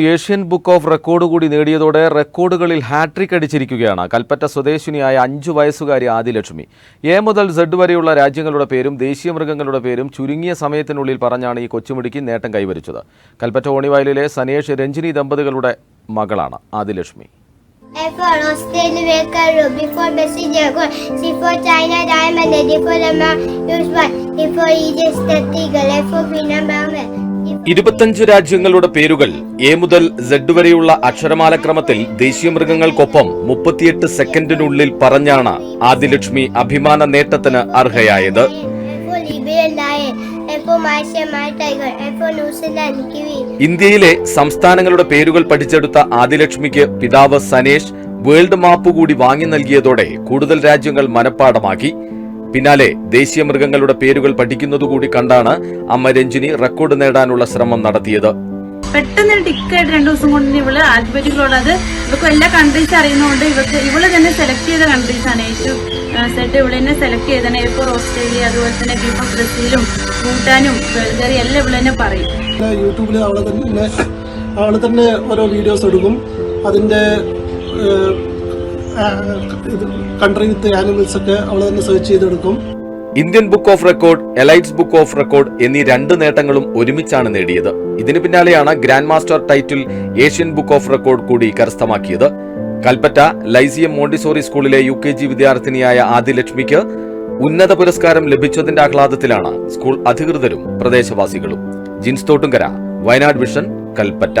Asian book of record കൂടി നേടിയതോടെ റെക്കോർഡുകളിൽ hat trick അടിച്ചിരിക്കുകയാണ്. Kalpetta സ്വദേശിനിയായ അഞ്ചു വയസ്സുകാരി ആദിലക്ഷ്മി. എ മുതൽ സെഡ് വരെയുള്ള രാജ്യങ്ങളുടെ പേരും ദേശീയ മൃഗങ്ങളുടെ പേരും ചുരുങ്ങിയ സമയത്തിനുള്ളിൽ പറഞ്ഞാണ് ഈ കൊച്ചുമുടിക്ക് നേട്ടം കൈവരിച്ചത്. കൽപ്പറ്റ ഓണിവയലിലെ സനേഷ് രഞ്ജിനി ദമ്പതികളുടെ മകളാണ് ആദിലക്ഷ്മി. A ഇരുപത്തഞ്ച് രാജ്യങ്ങളുടെ പേരുകൾ എ മുതൽ സെഡ് വരെയുള്ള അക്ഷരമാലക്രമത്തിൽ ദേശീയ മൃഗങ്ങൾക്കൊപ്പം മുപ്പത്തിയെട്ട് സെക്കൻഡിനുള്ളിൽ പറഞ്ഞാണ് ആദിലക്ഷ്മി അഭിമാന നേട്ടത്തിന് അർഹയായത്. ഇന്ത്യയിലെ സംസ്ഥാനങ്ങളുടെ പേരുകൾ പഠിച്ചെടുത്ത ആദിലക്ഷ്മിക്ക് പിതാവ് സനേഷ് വേൾഡ് മാപ്പ് കൂടി വാങ്ങി നൽകിയതോടെ കൂടുതൽ രാജ്യങ്ങൾ മനഃപ്പാടമാക്കി പിന്നാലെ ദേശീയ മൃഗങ്ങളുടെ പേരുകൾ പഠിക്കുന്നതുകൂടി കണ്ടാണ് അമ്മ രഞ്ജിനി റെക്കോർഡ് നേടാനുള്ള ശ്രമം നടത്തിയത്. പെട്ടെന്ന് ടിക്കായിട്ട് രണ്ടു ദിവസം കൊണ്ട് ഇവൾ ആൽഫബറ്റിക്കുള്ളത് ഇവക്ക് എല്ലാ കൺട്രീസ് അറിയുന്നതുകൊണ്ട് ഇവക്ക് ഇവൾ തന്നെ സെലക്ട് ചെയ്ത കൺട്രീസ് ആണ്. ഏറ്റവും സെറ്റ് ഇവൾ തന്നെ സെലക്ട് ചെയ്തതാണ് എ ഫോർ ഓസ്ട്രേലിയ അതുപോലെ തന്നെ ബി ഫോർ ബ്രസീലും ഭൂട്ടാനും ബൾഗറി എല്ലാം ഇവൾ തന്നെ പറയും. യൂട്യൂബിൽ അവളെ തന്നെ അവൾ തന്നെ ഓരോ വീഡിയോസ് എടുക്കും. അതിന്റെ കൺട്രി വിത്ത് ആനിമൽസ് ഒക്കെ അവൾ തന്നെ സെർച്ച് ചെയ്തെടുക്കും. Indian book of record elites book of record എന്നീ രണ്ട് നേട്ടങ്ങളും ഒരുമിച്ചാണ് നേടിയത്. ഇതിന് പിന്നാലെയാണ് grand master title Asian book of record കൂടി കരസ്ഥമാക്കിയത്. കൽപ്പറ്റ ലൈസിയം മോണ്ടിസോറി സ്കൂളിലെ യു കെ ജി വിദ്യാർത്ഥിനിയായ ആദിലക്ഷ്മിക്ക് ഉന്നത പുരസ്കാരം ലഭിച്ചതിന്റെ ആഹ്ലാദത്തിലാണ് സ്കൂൾ അധികൃതരും പ്രദേശവാസികളും. ജിൻസ് തോട്ടുങ്കര വയനാട് വിഷൻ കൽപ്പറ്റ.